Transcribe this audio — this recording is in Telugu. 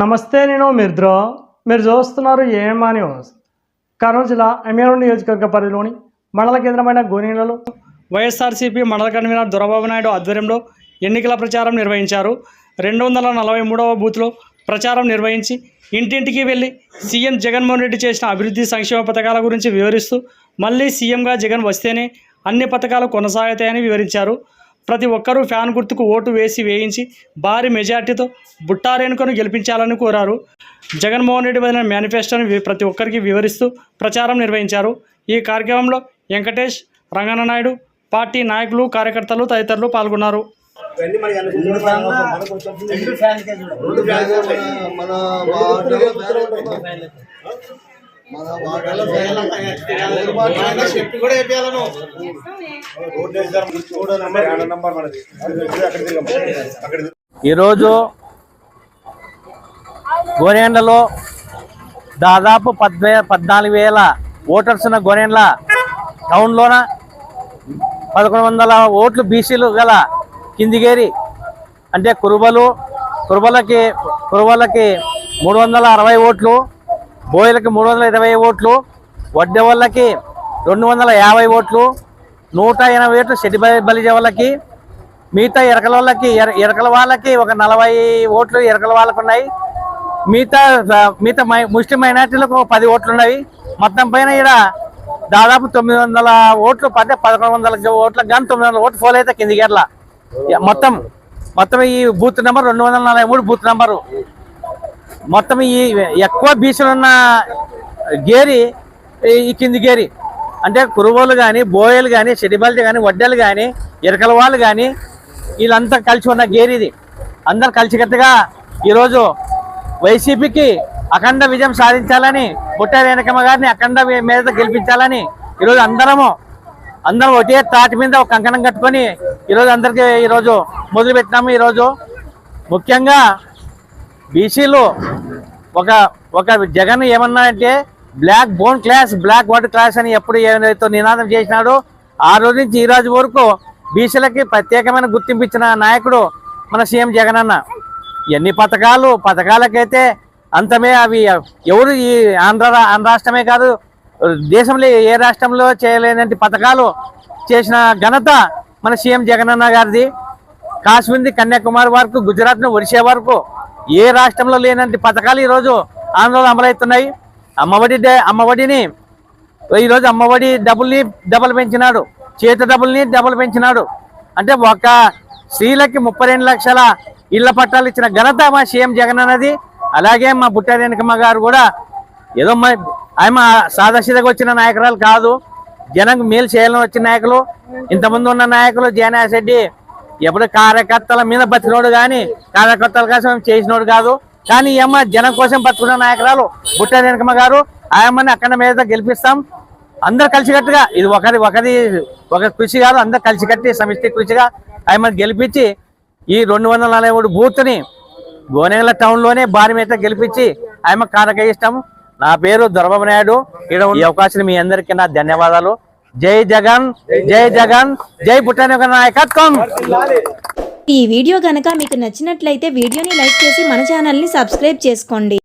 నమస్తే నేను మిర్ద్రో. మీరు చూస్తున్నారు ఏమా న్యూస్. కర్నూలు జిల్లా ఎమ్మెల్యే నియోజకవర్గ పరిధిలోని మండల కేంద్రమైన గోనీలలో వైఎస్ఆర్సీపీ మండల కన్వీనర్ దొరబాబు నాయుడు ఆధ్వర్యంలో ఎన్నికల ప్రచారం నిర్వహించారు. రెండు వందల నలభై మూడవ బూత్లో ప్రచారం నిర్వహించి ఇంటింటికి వెళ్ళి సీఎం జగన్మోహన్ రెడ్డి చేసిన అభివృద్ధి సంక్షేమ పథకాల గురించి వివరిస్తూ మళ్ళీ సీఎంగా జగన్ వస్తేనే అన్ని పథకాలు కొనసాగుతాయని వివరించారు. ప్రతి ఒక్కరూ ఫ్యాన్ గుర్తుకు ఓటు వేసి వేయించి భారీ మెజార్టీతో బుట్టారేణుకను గెలిపించాలని కోరారు. జగన్మోహన్ రెడ్డి వదిలిన మేనిఫెస్టోని ప్రతి ఒక్కరికి వివరిస్తూ ప్రచారం నిర్వహించారు. ఈ కార్యక్రమంలో వెంకటేష్ రంగన్న నాయుడు పార్టీ నాయకులు కార్యకర్తలు తదితరులు పాల్గొన్నారు. మన మన చెప్పి కూడా ఈరోజు గోరెండలో దాదాపు పద్వే పద్నాలుగు వేల ఓటర్స్ ఉన్న గోనేండ్ల టౌన్లోన పదకొండు వందల ఓట్లు బీసీలు గల కిందిగేరి అంటే కురుబలు కురుబలకి కురుబలకి మూడు వందల అరవై ఓట్లు బోయలకి మూడు వందల ఇరవై ఓట్లు వడ్డె వాళ్ళకి రెండు వందల యాభై ఓట్లు నూట ఎనభై ఓట్లు సెటి బలిజ వాళ్ళకి మిగతా ఎరకల వాళ్ళకి ఎరకల వాళ్ళకి ఒక నలభై ఓట్లు ఎరకల వాళ్ళకు ఉన్నాయి. మిగతా మిగతా మై- ముస్లిం మైనార్టీలకు ఒక పది ఓట్లు ఉన్నాయి. మొత్తం పైన ఇక్కడ దాదాపు తొమ్మిది వందల ఓట్లు పదే పదకొండు వందల ఓట్లకు కానీ తొమ్మిది వందల ఓట్లు ఫోల్ అయితే కిందికి ఎట్లా మొత్తం మొత్తం ఈ బూత్ నెంబర్ రెండు వందల నలభై మూడు బూత్ నెంబరు. మొత్తం ఈ ఎక్కువ బీచ్లున్న ఉన్న గేరి ఈ- కింది గేరి. అంటే కురువోలు కానీ బోయలు కానీ చెడిబల్టి కానీ వడ్డెలు కానీ ఇరకల వాళ్ళు కానీ వీళ్ళంతా కలిసి ఉన్న గేరి ఇది. అందరు కలిసికట్టుగా ఈరోజు వైసీపీకి అఖండ విజయం సాధించాలని బుట్ట రేణకమ్మ గారిని అఖండ మీద గెలిపించాలని ఈరోజు అందరము అందరం ఒకే తాటి మీద ఒక కంకణం కట్టుకొని ఈరోజు అందరికీ ఈరోజు మొదలు పెట్టినాము ఈరోజు ముఖ్యంగా బీసీలో ఒక ఒక జగన్ ఏమన్నా అంటే black bone class black water class అని ఎప్పుడు ఏదైతే నినాదం చేసినాడో ఆ రోజు నుంచి ఈ రోజు వరకు బీసీలకి ప్రత్యేకమైన గుర్తింపు ఇచ్చిన నాయకుడు మన సీఎం జగన్ అన్న. ఎన్ని పథకాలు పథకాలకైతే అంతమే అవి ఎవరు ఈ ఆంధ్ర రాష్ట్రమే కాదు దేశంలో ఏ రాష్ట్రంలో చేయలేనంటే పథకాలు చేసిన ఘనత మన సీఎం జగనన్న గారిది. కాశ్మీర్ది కన్యాకుమారి వరకు గుజరాత్ను ఒడిశా వరకు ఏ రాష్ట్రంలో లేనంటి పథకాలు ఈరోజు ఆంధ్రలో అమలవుతున్నాయి. అమ్మఒడి డే- అమ్మఒడిని ఈరోజు అమ్మఒడి డబ్బుల్ని డబుల్ పెంచినాడు. చేతి డబ్బుల్ని డబుల్ పెంచినాడు. అంటే ఒక స్త్రీలకి ముప్పై రెండు లక్షల ఇళ్ళ పట్టాలు ఇచ్చిన ఘనత మా సీఎం జగన్ అన్నది. అలాగే మా బుట్టారేణకమ్మ గారు కూడా ఏదో మా ఆమె సాదాసీదగా వచ్చిన నాయకురాలు కాదు. జనంకు మేలు చేయాలని వచ్చిన నాయకులు. ఇంతమంది ఉన్న నాయకులు జయనాథ్ రెడ్డి ఎప్పుడు కార్యకర్తల మీద బతికినోడు కానీ కార్యకర్తల కోసం చేసినోడు కాదు. కానీ ఈ అమ్మ జనం కోసం బతుకున్న నాయకురాలు బుట్ట వెనకమ్మ గారు ఆ అమ్మని అక్కడ మీద గెలిపిస్తాం. అందరు కలిసికట్టుగా ఇది ఒకరి ఒకరి ఒక కృషి కాదు అందరు కలిసికట్టి సమిష్టి కృషిగా ఆయమ్మని గెలిపించి ఈ రెండు వందల నలభై మూడు బూత్ని గోనెల టౌన్లోనే భారీ మీద గెలిపించి ఆయమ్మ కారక ఇష్టం నా పేరు దొరబాబు నాయుడు. ఇక్కడ ఈ అవకాశం మీ అందరికీ నా ధన్యవాదాలు. జై జగన్ జై జగన్ జై పుట్టని నాయకత్వం. ఈ వీడియో గనక మీకు నచ్చినట్లయితే వీడియోని లైక్ చేసి మన ఛానల్ని సబ్స్క్రైబ్ చేసుకోండి.